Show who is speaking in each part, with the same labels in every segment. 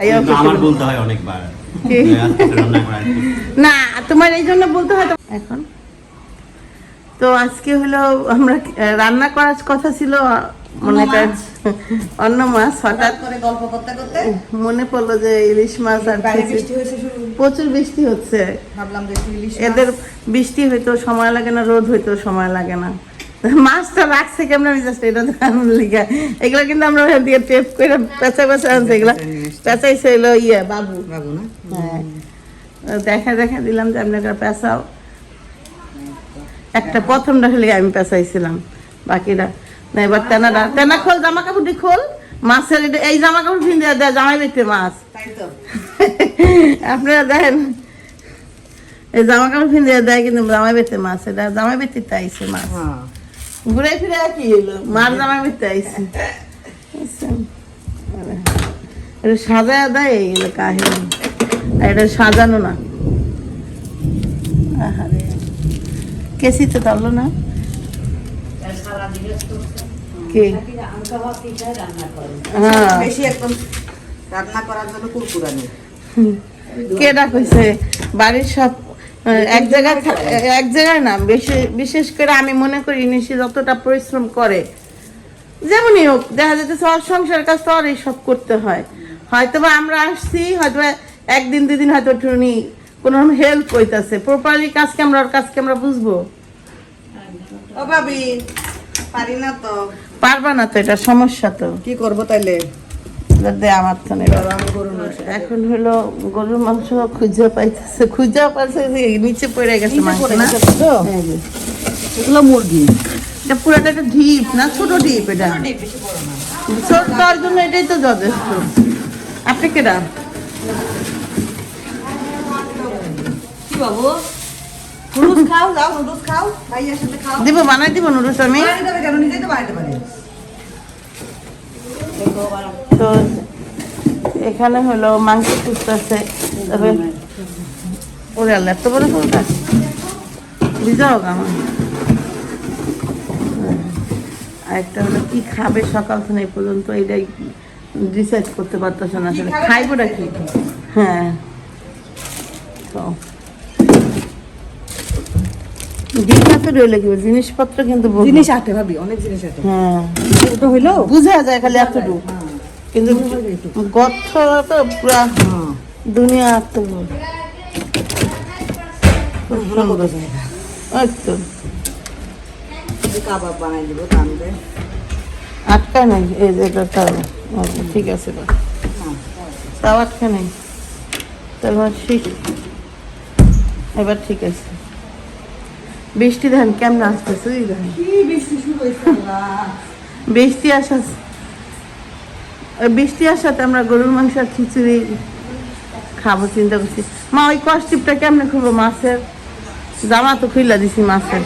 Speaker 1: ভাইয়া
Speaker 2: কিন্তু আমার বলতে হয় অনেকবার।
Speaker 1: কি?
Speaker 2: যে আজকে রান্না করা একটু
Speaker 1: না তোমার এই জন্য বলতে হয় এখন? তো আজকে হলো আমরা রান্না করার কথা ছিল মনে করেন অন্য মাছ হঠাৎ
Speaker 3: করে গল্প করতে করতে?
Speaker 1: মনে পড়ল যে ইলিশ মাছ আর প্রচুর বৃষ্টি হচ্ছে।
Speaker 3: ভাবলাম যে একটু ইলিশ
Speaker 1: এদের বৃষ্টি হইতো সময় লাগে না রোদ হইতো সময় লাগে না। মাছটা রাখছে কেমন জাস্ট এটা লিগা এগুলো কিন্তু আমরা ওখান দিয়ে টেপ করে পেঁচা পেঁচা আনছে এগুলো পেঁচাইছে হলো ইয়ে বাবু।
Speaker 3: বাবু না?
Speaker 1: হ্যাঁ। দেখা দেখা দিলাম যে আপনাকে পেঁচাও। একটা প্রথমটা হলে আমি পেঁচাইছিলাম বাকিটা। না এবার তেনাটা তেনা খোল জামা কাপড়টি খোল। মাছের এই জামা কাপড় ফিন দেয় দেয় জামাই দেখতে মাছ। আপনারা দেখেন এই জামা কাপড় ফিন দেয় দেয় কিন্তু জামাই বেতে মাছ এটা জামাই বেতে আইছে মাছ।
Speaker 3: হ্যাঁ।
Speaker 1: ঘুরে ফিরে কি হলো? মার বেতে আইছে। বুঝছেন? এটা দেয় কাহিনী। এটা সাজানো না। আহারে। কেসিতে না? কি? হ্যাঁ।
Speaker 3: বেশি একদম রান্না করার জন্য কুরকুরানি
Speaker 1: কেডা কইছে বাড়ির সব এক জায়গায় এক জায়গায় না বিশেষ করে আমি মনে করি নিশি যতটা পরিশ্রম করে যেমনই হোক দেখা যাচ্ছে সব সংসার কাজ তো আর সব করতে হয়। হয়তো বা আমরা আসছি হয়তোবা একদিন দুদিন হয়তো টুনি কোনো হেল্প কইতাছে প্রপারলি কাজকে আমরা ওর কাজকে আমরা বুঝব?
Speaker 3: ও ভাবি পারি না তো।
Speaker 1: পারবা না তো এটা সমস্যা তো।
Speaker 3: কি করব তাইলে?
Speaker 1: দে আমার তো এখন হলো গরুর মাংস খুঁজে পাইতেছে খুঁজে পাইছে নিচে পড়ে গেছে।
Speaker 3: এগুলো মুরগি।
Speaker 1: এটা পুরাটা একটা ঢিপ না? ছোট ঢিপ এটা। ছোট তার জন্য এটাই তো যথেষ্ট। আপনি কেডা?
Speaker 3: কি বাবু? নুডলস খাও যাও নুডলস খাও। ভাইয়ের সাথে খাও।
Speaker 1: দিব বানাই দিব নুডলস আমি।
Speaker 3: বানাতে হবে কেন? নিজেই তো বানাতে পারে।
Speaker 1: তো এখানে হলো মাংস খুঁজতেছে। তবে ওরে আল্লাহ এত বড় ফুলটা। বুঝাও আমার আরেকটা হলো কি খাবে সকাল থেকে এই পর্যন্ত? এটাই ডিসাইড করতে পারতেছে না আসলে। খাইবোটা কি হ্যাঁ। তো জিজ্ঞাসা রইলে কি? জিনিসপত্র কিন্তু
Speaker 3: জিনিস আটে ভাবি অনেক জিনিস আটে।
Speaker 1: হ্যাঁ।
Speaker 3: ওটা হইল
Speaker 1: বুঝা যায় খালি এতটুকু। কিন্তু গর্থ তো পুরা দুনিয়া তো ওই তো।
Speaker 3: কাবাব বানাই দিব টানবে
Speaker 1: আটকা নাই এই যে ঠিক আছে বা তাও আটকা নাই। তারপর ঠিক এবার ঠিক আছে। বৃষ্টি ধান কেমন আসতেছে
Speaker 3: বৃষ্টি
Speaker 1: আসা বৃষ্টি আসাতে আমরা গরুর মাংস আর খিচুড়ি খাব চিন্তা করছি। মা ওই কষ্টিপটা কেমনে খুলবো মাছের? জামা তো খুইলা দিছি মাছের।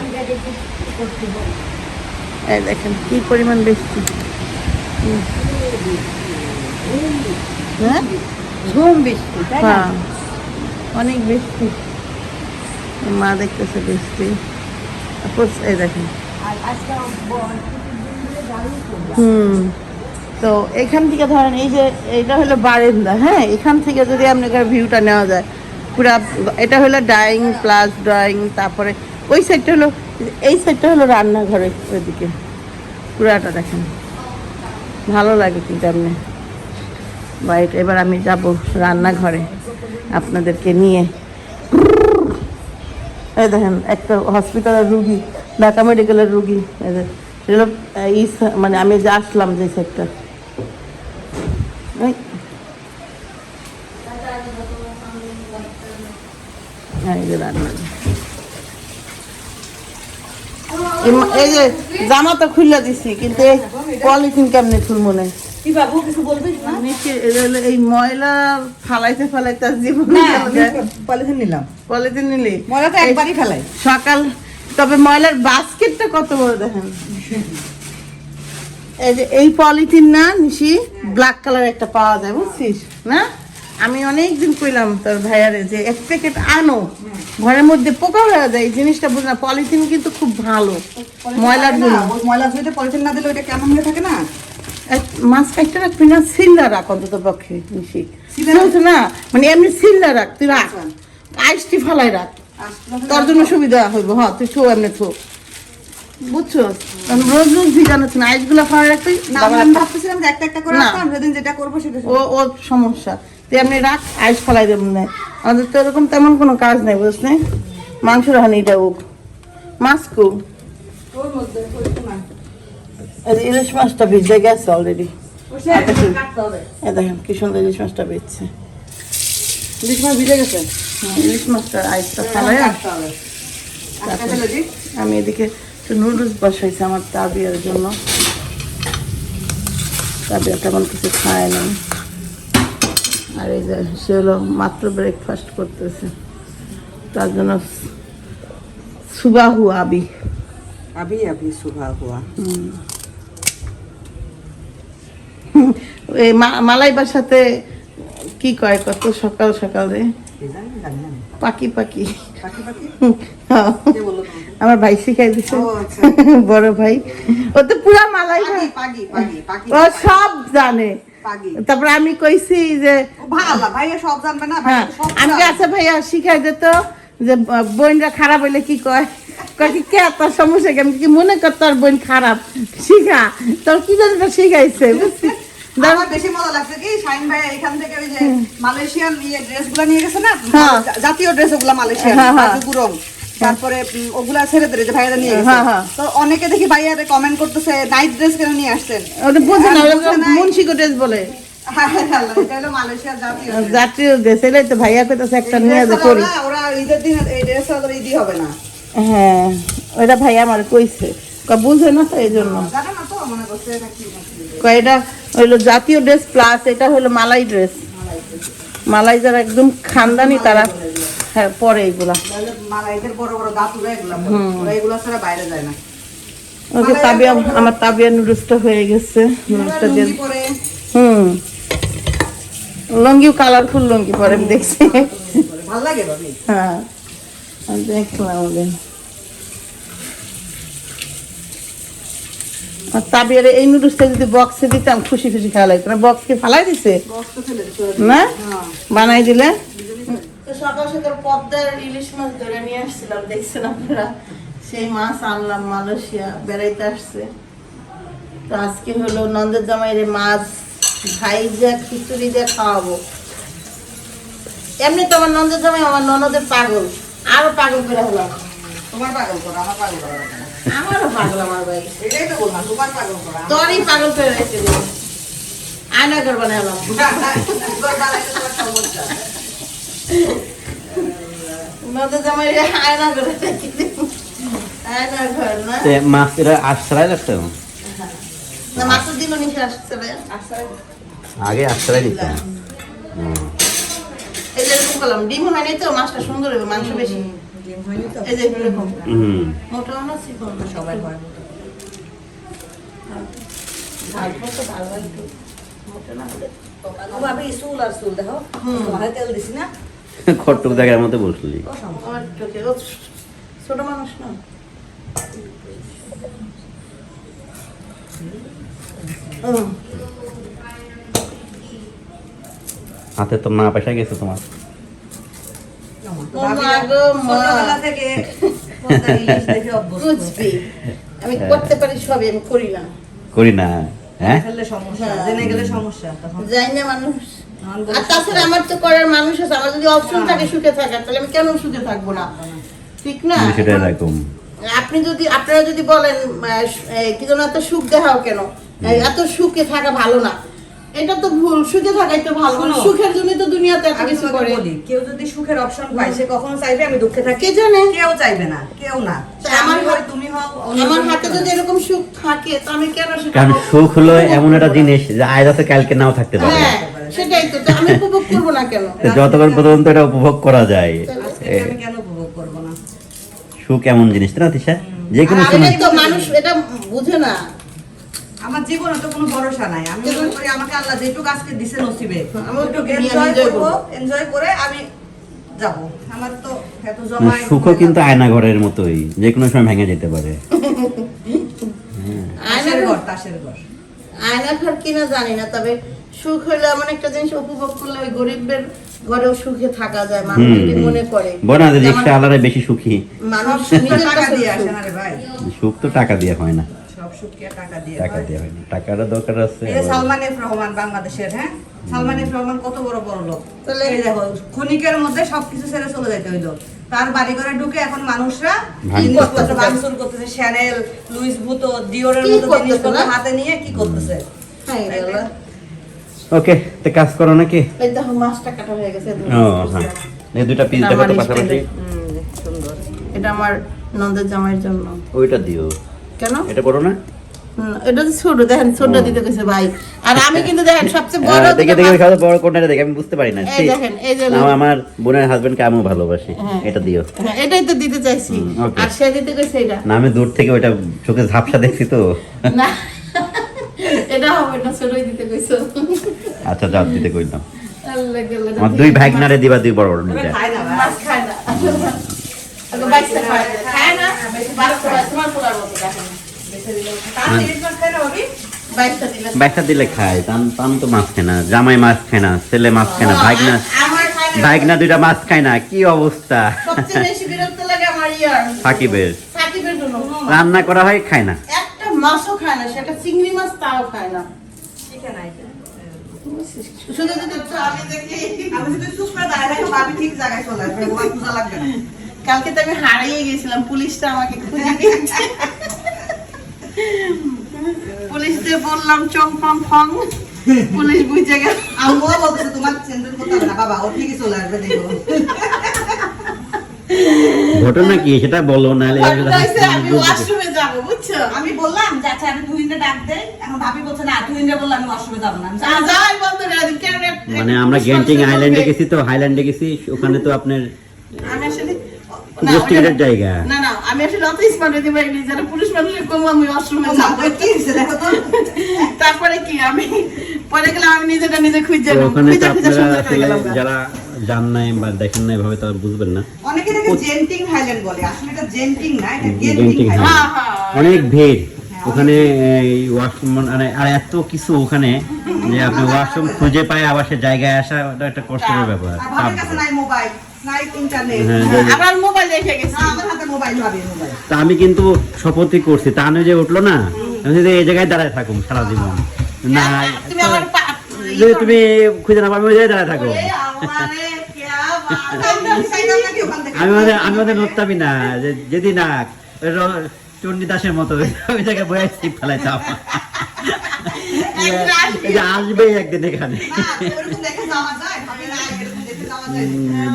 Speaker 1: এই দেখেন কি পরিমাণ বৃষ্টি। হ্যাঁ?
Speaker 3: ঝুম বৃষ্টি
Speaker 1: হ্যাঁ অনেক বৃষ্টি। মা দেখতেছে বৃষ্টি। এই দেখেন হুম। তো এখান থেকে ধরেন এই যে এটা হলো বারেন্দা হ্যাঁ? এখান থেকে যদি আপনাকে ভিউটা নেওয়া যায় পুরা এটা হলো ডাইং প্লাস ড্রয়িং তারপরে ওই সাইডটা হলো এই সাইডটা হলো রান্নাঘরের ওইদিকে। পুরাটা দেখেন। ভালো লাগে কিন্তু আপনি বাড়িটা এবার আমি যাব রান্নাঘরে আপনাদেরকে নিয়ে। এই দেখেন একটা হসপিটালের রুগী ঢাকা মেডিকেলের রুগী এই এগুলো, আহ, মানে আমি যে আসলাম যে সেক্টর এই। যে এই জামা তো খুলে দিছি কিন্তু এই পলিথিন কেমনে খুলবো না?
Speaker 3: কি বাবু কিছু বলবিস না?
Speaker 1: এই ময়লা ফালাইতে ফালাইতে জীবন
Speaker 3: আমি পলিথিন নিলাম।
Speaker 1: পলিথিন নিলি?
Speaker 3: ময়লা তো একবারই ফেলাই।
Speaker 1: সকাল তবে ময়লার বাস্কেটটা কত বড় দেখেন। এই যে এই পলিথিন না নিশি ব্ল্যাক কালার একটা পাওয়া যায় বুঝছিস? না? আমি অনেকদিন কইলাম তোর ভাইয়ারে যে এক প্যাকেট আনো। ঘরের মধ্যে পোকা হয়ে যায় এই জিনিসটা বুঝ না। পলিথিন কিন্তু খুব ভালো। ময়লার জন্য
Speaker 3: ময়লা পলিথিন না দিলে ওইটা কেমন হয়ে থাকে না?
Speaker 1: মাছ কাটতে রাখবি না সিল্লা রাখ অন্তত পক্ষে মিশি। না? মানে এমনি সিল্লা রাখ তুই রাখ।
Speaker 3: আচ্ছা।
Speaker 1: আইসটি ফালাই রাখ। তোর জন্য সুবিধা হইব হ্যাঁ তুই থো এমনি থো। বুঝছ? কারণ রোজ রোজ ভিজানো না আইসগুলো ফালাই রাখবি
Speaker 3: না আমি ভাবতেছিলাম যে একটা একটা করে। রাখতাম যেটা করব সেটা
Speaker 1: ও ও সমস্যা। তুই এমনি রাখ আইস ফালাই দেব না। আমাদের তো এরকম তেমন কোনো কাজ নেই বুঝছ নে? মাংস রাহানি এটা ওক মাছ কো?
Speaker 3: ওর মধ্যে না
Speaker 1: এই যে ইলিশ মাছটা ভিজে গেছে অলরেডি দেখেন কি সুন্দর ইলিশ মাছটা ভিজছে
Speaker 3: ইলিশ মাছ ভিজে গেছে?
Speaker 1: ইলিশ মাছটা আইসটা ফালাই আমি এদিকে একটু নুডলস বসাইছি আমার তাবিয়ার জন্য। তাবিয়া তেমন কিছু খায় না আর এই যে সে হলো মাত্র ব্রেকফাস্ট করতেছে। তার জন্য সুবাহু আবি।
Speaker 3: আবি আবি
Speaker 1: সুবাহু হুম। মালাইবার সাথে কি কয় কত সকাল সকালে পাকি পাকি
Speaker 3: পাখি। পাখি?
Speaker 1: আমার ভাই শিখাই দিছে।
Speaker 3: আচ্ছা।
Speaker 1: বড় ভাই। ও তো পুরা মালাই ও সব জানে। তারপরে আমি কইছি যে
Speaker 3: ভালো ভাইয়া সব জানবে না
Speaker 1: হ্যাঁ। আমি
Speaker 3: জানে।
Speaker 1: আচ্ছা ভাইয়া শিখাই দিত যে বোনরা খারাপ হইলে কি কয়? কি তোর সমস্যা? কি আমি কি মনে কর তোর বোন খারাপ? শিখা। তোর কি জানি শিখাইছে বুঝছিস? দাও।
Speaker 3: আমার বেশি মজা লাগছে কি? শাইন ভাই এখান থেকে ওই যে মালয়েশিয়ান ইয়ে ড্রেস নিয়ে গেছে না। জাতীয় ড্রেস ওগুলা মালয়েশিয়ান। তারপরে উম, ওগুলা ছেড়েদের যে ভাইয়ারা নিয়ে গেছে। তো অনেকে দেখি ভাইয়ারে কমেন্ট করতেছে নাইট ড্রেস কেন নিয়ে আসছেন?
Speaker 1: ওটা বোঝে না
Speaker 3: আর
Speaker 1: ওটা
Speaker 3: বোঝে নাই।
Speaker 1: মুন্সি ড্রেস বলে।
Speaker 3: আল্লাহ, এটা হলো মালয়েশিয়ার জাতীয়
Speaker 1: ড্রেস এলাই তো ভাইয়া কইতাছে একটা নিয়ে যে করি।
Speaker 3: ওরা- ওরা ঈদের দিন এই ড্রেস ওদের ঈদই হবে না।
Speaker 1: হ্যাঁ ওটা ভাইয়া আমার কইছে। বুঝে না তো এই জন্য।
Speaker 3: জানে
Speaker 1: হইল জাতীয় ড্রেস প্লাস এটা হলো মালাই ড্রেস মালাই যারা একদম খানদানি তারা হ্যাঁ পরে
Speaker 3: এগুলা।
Speaker 1: ওকে তাবিয়া আমার তাবিয়া নুডলসটা হয়ে গেছে নুডলসটা দিয়ে হুম। লঙ্গিও কালারফুল লঙ্গি পরে দেখছি। হ্যাঁ। দেখলাম ওদের। তাবিয়ারে এই নুডলসটা যদি বক্সে দিতাম খুশি খুশি খাওয়া লাগতো না। বক্সকে ফালাই দিছে? না?
Speaker 3: হ্যাঁ।
Speaker 1: বানাই দিলে? সকাল সকাল পদ্মার ইলিশ মাছ ধরে নিয়ে আসছিলাম দেখছেন আপনারা? সেই মাছ আনলাম মালয়েশিয়া বেড়াইতে আসছে। তো আজকে হলো নন্দের জামাইরে মাছ ভাই যা খিচুড়ি দিয়ে খাওয়াবো। এমনি তো আমার নন্দের জামাই আমার ননদের পাগল। আরও পাগল করে হলাম
Speaker 3: তোমার পাগল করা আমার পাগল করা।
Speaker 1: আমারও পাগল আমার ভাই
Speaker 3: এটাই তো বললাম তোমার পাগল করা।
Speaker 1: তোরই পাগল করে রেখে দিল আয়না ঘর বানালাম
Speaker 3: তোমার বানাইতে তোমার সমস্যা।
Speaker 1: নন্দের জামাইরে আয়না করে রেখে দিল। আয়না ঘর না?
Speaker 2: তে মাছ আশ্রয় লাগতো
Speaker 1: না মাত্র দিল নিচে আসছে রে।
Speaker 2: আগে আশ্রয় দিতাম হুম।
Speaker 1: এই যে এরকম করলাম ডিম তো মাছটা সুন্দর হবে মাংস বেশি।
Speaker 3: ডিম হয়নি তো
Speaker 1: এই যে এরকম মোটাও না চিকন না
Speaker 3: সবাই হয়
Speaker 1: ঝাল তো ভালো একটু মোটা না হলে
Speaker 3: ও চুল আর চুল দেখো তোমার তেল দিছি না
Speaker 2: খট্টক জায়গার বলছিলি
Speaker 3: ও
Speaker 1: ছোট মানুষ না হুম।
Speaker 2: হাতে তো না পয়সা গেছে তোমার
Speaker 3: থেকে
Speaker 1: আমি করতে পারি সবই আমি করি না।
Speaker 2: করি না হ্যাঁ?
Speaker 3: সমস্যা
Speaker 1: হ্যাঁ।
Speaker 3: জেনে গেলে সমস্যা তখন।
Speaker 1: না মানুষ। আর তাছাড়া আমার তো করার মানুষ আছে আমার যদি অপশন থাকে সুখে থাকার তাহলে আমি কেন সুখে থাকব না? ঠিক না?
Speaker 2: এরকম।
Speaker 1: আপনি যদি আপনারা যদি বলেন কি যেন এত সুখ দেখাও কেন? এত সুখে থাকা ভালো না। এটা তো ভুল সুখে থাকাই তো ভালো।
Speaker 3: শোনো।
Speaker 1: সুখের জন্য তো দুনিয়াতে এত কিছু করে।
Speaker 3: বলি কেউ যদি সুখের অপশন পায় সে কখনো চাইবে আমি দুঃখে থাকি।
Speaker 1: কে জানে?
Speaker 3: কেউ চাইবে না কেউ না। আমার হয় তুমি হও
Speaker 1: আমার হাতে যদি এরকম সুখ থাকে তো আমি কেন
Speaker 2: কারণ সুখ হলো এমন একটা জিনিস যে আজ আছে কালকে নাও থাকতে পারে।
Speaker 1: হ্যাঁ সেটাই তো আমি উপভোগ করব না কেন?
Speaker 2: যতক্ষণ পর্যন্ত এটা উপভোগ করা যায়
Speaker 3: আজকে আমি কেন উপভোগ করব না?
Speaker 2: সুখ এমন জিনিস না তিশা? যে কোনো সময়।
Speaker 1: তো মানুষ এটা বুঝে না।
Speaker 3: আমার জীবনে তো কোনো ভরসা নাই। আমি মনে করি আমাকে আল্লাহ যেটুকু আজকে দিছে নসিবে
Speaker 1: আমি
Speaker 3: ওইটুকু
Speaker 1: ওইটুকু
Speaker 3: এনজয় করব। এনজয় করে আমি যাব। আমার তো এত
Speaker 2: মানে
Speaker 3: জমায়
Speaker 2: সুখও কিন্তু আয়না ঘরের মতোই যে কোনো সময় ভেঙে যেতে পারে।
Speaker 1: আয়না ঘর
Speaker 3: ঘর তাসের ঘর।
Speaker 1: আয়না ঘর কিনা জানি না তবে সুখ হইলে এমন একটা জিনিস উপভোগ করলে ওই গরিবের ঘরেও সুখে থাকা যায় মানুষ যদি মনে করে।
Speaker 2: বনা যে আলাদা বেশি সুখী।
Speaker 1: মানুষ
Speaker 3: সুখ
Speaker 1: নিজের
Speaker 3: টাকা
Speaker 1: কাছে
Speaker 3: দিয়ে আসে না রে ভাই।
Speaker 2: সুখ তো টাকা দিয়ে হয় না।
Speaker 3: সুখ টাকা
Speaker 2: টাকাটা দরকার আছে
Speaker 3: এই সালমান এফ রহমান বাংলাদেশের হ্যাঁ? সালমান এফ রহমান কত বড় বড় লোক।
Speaker 1: তাহলে-
Speaker 3: এই দেখো ক্ষণিকের মধ্যে সবকিছু ছেড়ে চলে যেতে হইল। তার বাড়ি ঘরে ঢুকে এখন মানুষরা জিনিসপত্র ভাঙচুর করতেছে। শ্যানেল লুইস ভুতো ডিওরের মতো জিনিসপত্র হাতে নিয়ে কি করতেছে?
Speaker 2: ওকে তো কাজ করো নাকি?
Speaker 1: এই দেখো মাছটা কাটা হয়ে গেছে
Speaker 2: ও হ্যাঁ। এই দুইটা পিস
Speaker 1: এটা
Speaker 2: দেখো তো
Speaker 1: আমার
Speaker 2: পাশাপাশি।
Speaker 1: সুন্দর। এটা আমার নন্দের জামাইয়ের জন্য।
Speaker 2: ওইটা দিও।
Speaker 1: কেন?
Speaker 2: এটা করো না।
Speaker 1: হুম, এটা তো ছোট দেখেন ছোট দিতে কইছে ভাই। আর আমি কিন্তু দেখেন সবচেয়ে বড়
Speaker 2: হ্যাঁ, দেখে দেখে খাওয়া বড় কোনটা দেখে আমি বুঝতে পারি না।
Speaker 1: এই দেখেন, এই যে
Speaker 2: আমার- বোনের হাজবেন্ডকে আমিও ভালোবাসি
Speaker 1: হ্যাঁ।
Speaker 2: এটা দিও।
Speaker 1: হ্যাঁ, এটাই তো দিতে চাইছি। আর সে দিতে কইছে এটা।
Speaker 2: না আমি দূর থেকে ওইটা চোখে ঝাপসা দেখছি তো।
Speaker 1: না এটা হবে না ছোটই দিতে কইছো।
Speaker 2: আচ্ছা যাও দিতে কইলাম আমার দুই ভাগনারে দিবা দুই বড় বড়
Speaker 3: খায় না
Speaker 1: খায় না আগে বাইসটা খায় না। খায়। না মাছ খায়, তোমার পোলার মতো দেখেন
Speaker 3: তার ইলিশ মাছ খায় না ভাবি
Speaker 1: বাইসটা দিলে
Speaker 2: বাইকটা দিলে খায় তান তান তো মাছ খায় না জামাই মাছ খায় না ছেলে মাছ খায় না ভাগনা ভাগনা দুইটা মাছ খায় না কি অবস্থা?
Speaker 1: সবচেয়ে বেশি বিরক্ত লাগে আমার ইয়ার
Speaker 2: সাকিবের। রান্না করা হয় খায় না?
Speaker 1: একটা মাছও খায় না সেটা চিংড়ি মাছ তাও খায় না। শুধু আমি দেখি।
Speaker 3: আমি যদি চুপ করে দাঁড়ায় থাকি ঠিক জায়গায় চলে আসবে লাগবে না।
Speaker 1: কালকে তো আমি হারিয়ে গেছিলাম পুলিশটা আমাকে খুঁজে দিয়েছে বললাম চং ফং ফং। পুলিশ বুঝে গেল।
Speaker 3: আম্মুও তোমার হবে না বাবা ও ঠিকই চলে আসবে দেখো।
Speaker 2: ঘটনা কি? সেটা বলো
Speaker 1: ঘটনাইছে আমি ওয়াশরুমে যাব বুঝছ?
Speaker 3: আমি বললাম যে আচ্ছা আমি ডাক দে। এখন ভাবি বলছে না তুহিনটা বললাম আমি ওয়াশরুমে যাব না। বললাম,
Speaker 1: যাই বন্ধ করে
Speaker 2: মানে আমরা গ্যান্টিং আইল্যান্ডে গেছি তো হাইল্যান্ডে গেছি ওখানে তো আপনার
Speaker 1: আমি আসলে
Speaker 2: ইনভেস্টিগেটের জায়গা।
Speaker 1: না না আমি আসলে অত স্মার্ট হতে পারিনি যারা মানুষের কম আমি তারপরে কি আমি পরে গেলাম আমি নিজেটা নিজে খুঁজে
Speaker 2: ওখানে জান নাই বা দেখেন নাই ভাবে তারা বুঝবেন না।
Speaker 3: অনেকে এটাকে জেন্টিং হাইল্যান্ড বলে। আসলে এটা জেন্টিং না এটা
Speaker 2: জেন্টিং
Speaker 1: হ্যাঁ হ্যাঁ
Speaker 2: অনেক ভিড়। ওখানে ওয়াশরুম মানে আর এত কিছু ওখানে যে আপনি ওয়াশরুম খুঁজে পায় আবার সে জায়গায় আসা একটা কষ্টের ব্যাপার। হ্যাঁ,
Speaker 1: হ্যাঁ, আমার মোবাইল রেখে গেছি।
Speaker 3: না আমার হাতে মোবাইল ভাবির মোবাইল।
Speaker 2: তা আমি কিন্তু শপথই করছি। তা আমি যে উঠল না আমি যদি এই জায়গায় দাঁড়ায় থাকুম সারা জীবন না যদি তুমি খুঁজে না পাবে ওই জায়গায় দাঁড়ায় থাকো।
Speaker 3: আমি থেকে
Speaker 2: আমি মানে আমি মানে নড়তামই না যে যদি না ওই র- চণ্ডী দাসের মতো। ওই জায়গায় বয়ে ছিপ ফেলাইতাম
Speaker 1: আসবি।
Speaker 2: একদিন এখানে।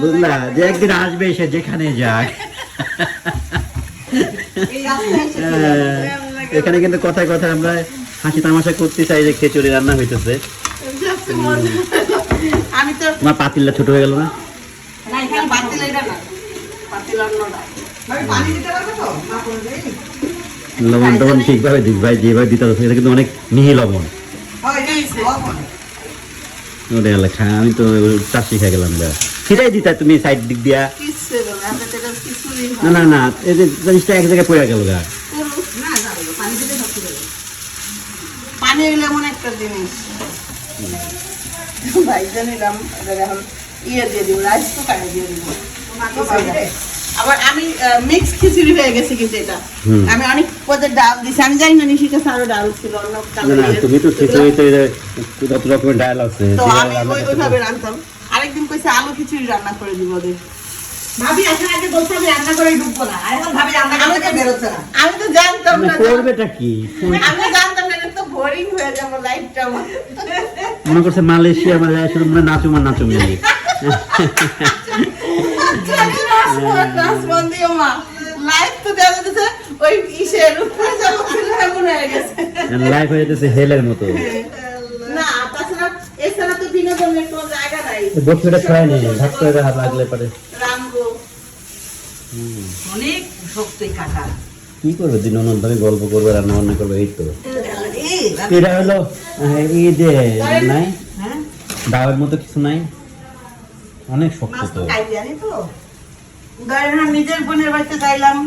Speaker 2: বুঝলা যে একদিন আসবে সে যেখানে যাক। হ্যাঁ, এখানে কিন্তু কথায় কথায় আমরা হাসি তামাশা করতে চাই যে খিচুড়ি রান্না হইতেছে।
Speaker 1: আমি তো
Speaker 2: পাতিলটা ছোট হয়ে গেল না?
Speaker 1: না এখানে পাতিল এটা না। পাতিল অন্যটা।
Speaker 3: ভাবি পানি দিতে পারবে তো? না করে দেই
Speaker 2: লবণ টবণ ঠিকভাবে দিস ভাই যেভাবে দিতে হবে এটা কিন্তু অনেক মিহি লবণ। ওরে আল্লাহ খা আমি তো চাষি খেয়ে গেলাম যা। সেটাই দিতা তুমি সাইড দিক দিয়া।
Speaker 1: তো
Speaker 2: না না না এই যে জিনিসটা এক জায়গায় পড়ে গেল গা
Speaker 3: না যাবে না, পানি
Speaker 1: হইলে এমন একটা জিনিস। ইয়ে দিয়ে দিব রাইস কুকারে দিয়ে দিব। আবার আমি মিক্স খিচুড়ি হয়ে গেছে কিন্তু এটা। আমি অনেক পদের ডাল দিছি। আমি জানি না নিশির কাছে আরও ডাল ছিল অন্য
Speaker 2: না তুমি তো খিচুড়ি তো কত রকমের ডাল আছে
Speaker 1: তো আমি ওইভাবে। আরেকদিন কইছে আলু খিচুড়ি রান্না করে দিব ওদের।
Speaker 3: ভাবি এখন আগে বলছে আমি রান্না করে ঢুকবো না। আর এখন ভাবি রান্না
Speaker 1: আমি তো-
Speaker 3: বেরোচ্ছে না।
Speaker 1: আমি তো জানতাম
Speaker 2: মানে
Speaker 1: না
Speaker 2: করবেটা কি?
Speaker 1: আমি জানতাম না তো বোরিং হয়ে যাব লাইফটা আমার।
Speaker 2: মনে করছে মালয়েশিয়া মানে শুধু নাচুম নাচুম
Speaker 1: লাইফ হয়ে গেছে।
Speaker 2: লাইফ হয়ে যেতেছে হেলের মতো।
Speaker 1: জায়গা নাই।
Speaker 2: করে হাত লাগলে পারে।
Speaker 1: রামগো।
Speaker 3: অনেক শক্তি কাটা।
Speaker 2: কি করবে দিন অনন্ত আমি গল্প করবে রান্না বান্না করবে এই তো। এটা হলো আহ, এই যে নাই?
Speaker 3: হ্যাঁ
Speaker 2: দাওয়ের মতো কিছু নাই? অনেক শক্ত তো
Speaker 3: তো। খাই জানি তো।
Speaker 1: ধরেন নিজের বোনের বাড়িতে যাইলাম।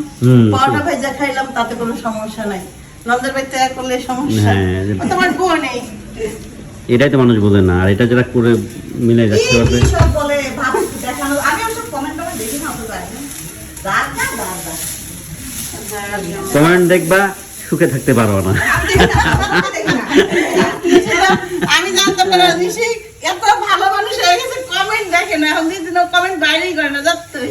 Speaker 1: পরোটা ভেজা খাইলাম তাতে কোনো সমস্যা নাই। নন্দের বাড়িতে করলে সমস্যা
Speaker 2: হ্যাঁ,
Speaker 1: তোমার বোন নেই।
Speaker 2: এটাই তো মানুষ বোঝে না আর এটা যারা করে মিলে পারবে
Speaker 3: বলে ভাব দেখানো। আমি ওসব কমেন্ট দেখি না অত
Speaker 2: দেখবা সুখে থাকতে পারো না।
Speaker 3: আমি না, আমি দেখি না।
Speaker 1: আমি জানতাম না নিশি এত ভালো মানুষ হয়ে গেছে কমেন্ট দেখে না এখন দিদি কমেন্ট বাইরেই করে না যাত্তই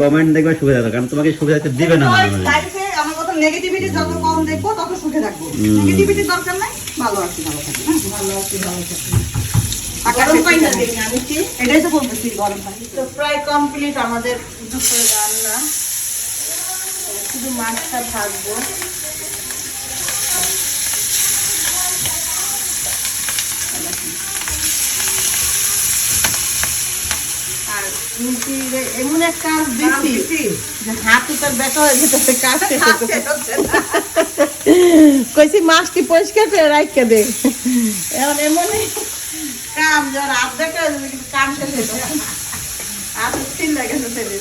Speaker 2: কমেন্ট দেখবা সুখে থাকো কারণ তোমাকে সুখে থাকতে দিবে না মনে হয়।
Speaker 3: লাইফে আমার কথা নেগেটিভিটি যত কম দেখব তত সুখে থাকব। নেগেটিভিটি দরকার নাই ভালো আছি ভালো থাকি? ভালো আছি ভালো থাকি
Speaker 1: গরম পাই না দেখি আমি কি?
Speaker 3: এটাই তো বলতেছি গরম
Speaker 1: তো প্রায় কমপ্লিট আমাদের দুপুরে রান্না। শুধু মাছটা ভাজবো। এমন এক কাজ দিছি যে হাতে তার ব্যথা হয়ে যেতেছে কাজ কইছি মাছটি পরিষ্কার করে রাখতে দে। এখন এমনই কাম হাত দেখে কাম হাত স্থির লাগেছে ছেলে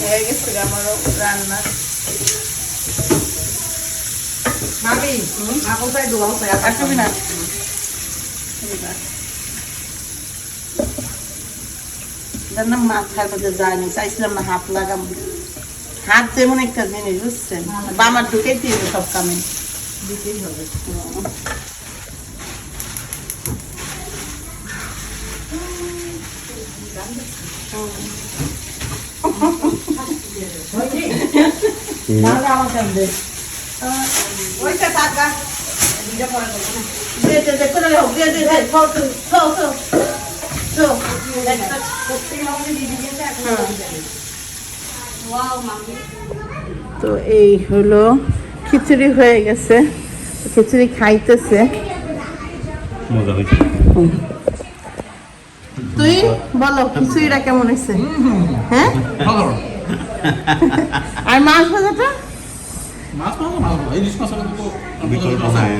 Speaker 1: হয়ে গেছে আমারও রান্না।
Speaker 3: ভাবি মা কোথায়? দোয়া কোথায়?
Speaker 1: আর তুমি না না মাথার মধ্যে যায়নি চাইছিলাম না হাত লাগাম। হাত যেমন একটা জিনিস বুঝছেন? বামার ঢুকেই দিয়ে সব কামে।
Speaker 3: দিতেই হবে। ওইটা থাকা।
Speaker 1: তো এই হলো খিচুড়ি হয়ে গেছে। খিচুড়ি খাইতেছে। তুই বলো খিচুড়িটা কেমন হয়েছে? হ্যাঁ? আর মাছ ভাজাটা
Speaker 4: মাছ মাছ ভালো ইলিশ মাছ তো
Speaker 2: বিকল্প নাই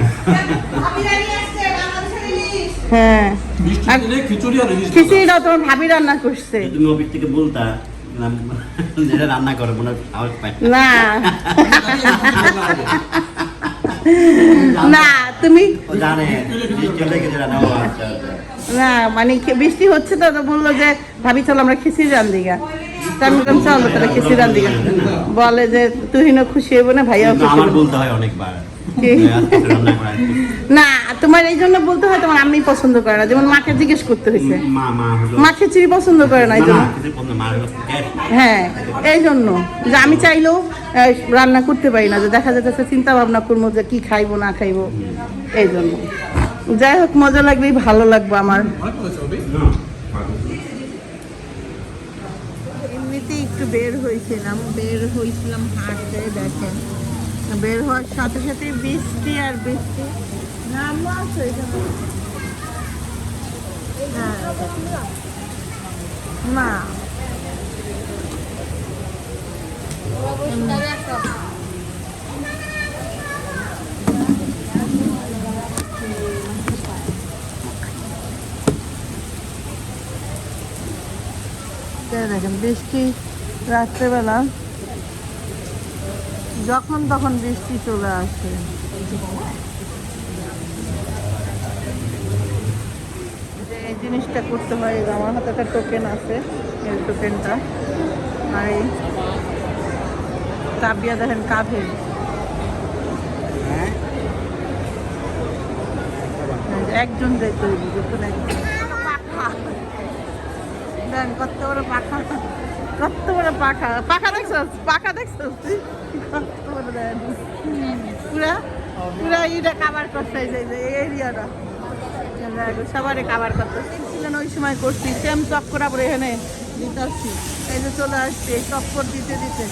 Speaker 1: হ্যাঁ
Speaker 4: বৃষ্টি দিলে খিচুড়ি আর ইলিশ
Speaker 1: খিচুড়িটা তোমার ভাবি রান্না করছে।
Speaker 2: তুমি অফিস থেকে বলতা যেটা রান্না করে মনে হয় আওয়াজ পাই
Speaker 1: না। না। তুমি
Speaker 2: জানে।
Speaker 1: না মানে বৃষ্টি হচ্ছে তো তো বলল যে ভাবি চলো আমরা খিচুড়ি রান্ধি গা। তা আমি বললাম চলো তাহলে খিচুড়ি বলে যে তুহিনও খুশি হইব না ভাইয়াও খুশি
Speaker 2: আমার বলতে হয় অনেকবার।
Speaker 1: কি? না তোমার এই জন্য বলতে হয় তোমার আম্মি পছন্দ করে না। যেমন মাকে জিজ্ঞেস করতে হয়েছে।
Speaker 2: মা
Speaker 1: খিচুড়ি পছন্দ করে না এই জন্য। হ্যাঁ এই জন্য। যে আমি চাইলেও রান্না করতে পারি না। যে দেখা যাচ্ছে চিন্তা ভাবনা করব যে কি খাইবো না খাইবো এই জন্য। যাই হোক মজা লাগবে ভালো লাগবে আমার
Speaker 4: অনেক করেছে অভি।
Speaker 1: এমনিতেই একটু বের হয়েছিলাম বের হয়েছিলাম হাঁটতে, দেখেন। বের হওয়ার সাথে সাথে বৃষ্টি আর বৃষ্টি। নামও হ্যাঁ এই দেখেন, বৃষ্টি রাত্রেবেলা যখন তখন বৃষ্টি চলে আসে। যে এই জিনিসটা করতে হয় আমার হাতে একটা টোকেন আছে এই টোকেনটা আর এই কাবিয়া দেখেন কাভে একজন যেতে হইবে দেখুন একজন। পাখা দেন কত বড় পাখা। কত বড় পাখা। পাখা দেখছস? পাখা দেখছস কত বড় পুরা? পুরা এটা কাভার করছে এই যে এরিয়াটা। সবারই কাভার করতে ছিলেন ওই সময় করছি। সেম চক্কর আবার এখানে দিতে আসছি। এই যে চলে আসছি চক্কর দিতে দিতে।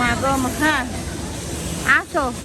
Speaker 1: মা গো হ্যাঁ। আসো।